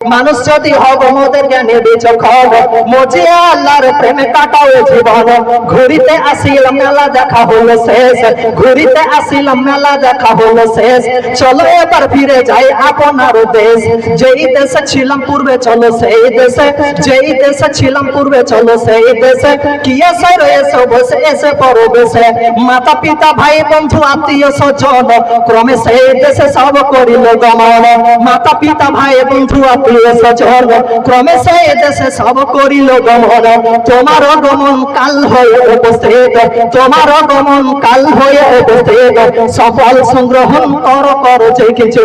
মানুষ যদি হব মোদের জ্ঞানে বিচক্ষণ মজিয়া আল্লাহর প্রেমে কাটাও জীবন। ঘুরিতে আসিলাম মেলা দেখা হলো শেষ। ঘুরিতে আসিলাম মেলা দেখা হলো শেষ। চলো এবার ফিরে যাই আপনার দেশ। যেই দেশে ছিলাম পূর্বে, চলো সেই দেশে। যেই দেশে ছিলাম পূর্বে, চলো সেই দেশে। কি এসে রয়েছে বসে এসে পড়ো দেশে মাতা পিতা ভাই বন্ধু আত্মীয় স্বজন, ক্রমে সেই দেশে সব করিল গমন। মাতা পিতা ভাই বন্ধু আত্মীয় স্বজন ক্রমে সেই দেশে সব করিল গমন। তোমার গমন কাল হয়ে উপস্থিত। তোমার গমন কাল হয়ে উপস্থিত। সফল সংগ্রহণ কর কর কিছু।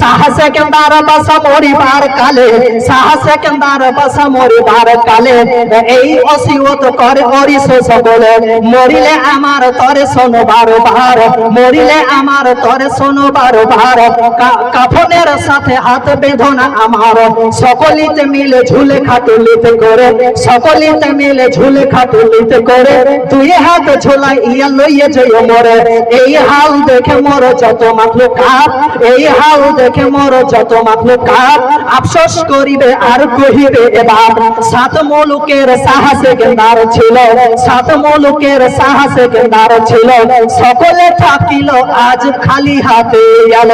সাহসে কেন্দার বাসা মরিবার কালে, সাহসে কেন্দার বাসা মরিবার কালে, এই অসিয়ত করে অরিস সকলে। মরিলে আমার তরে শোনো বারো বার মরিলে আমার তরে শোনো বারো বার কাফনের সাথে হাত বেঁধনা আমার সকলিতে মিলে ঝুলে খাটুলিতে করে। সকলিতে মিলে ঝুলে খাটুলিতে করে। তুই হাত ঝোলাই ইয়া লইয়ে যাই মরে। এই হাল দেখে মোর যত মাখলো কাপ এই হাল দেখে মোর যত মাখলো কাপ আফসোস করিবে আর কহিবে এবার। সাত মুলুকের সাহসে গেন্দার ছিল। সাত মুলুকের সাহসে গেন্দার ছিল। সকলে থাকিল আজ খালি হাতে গেল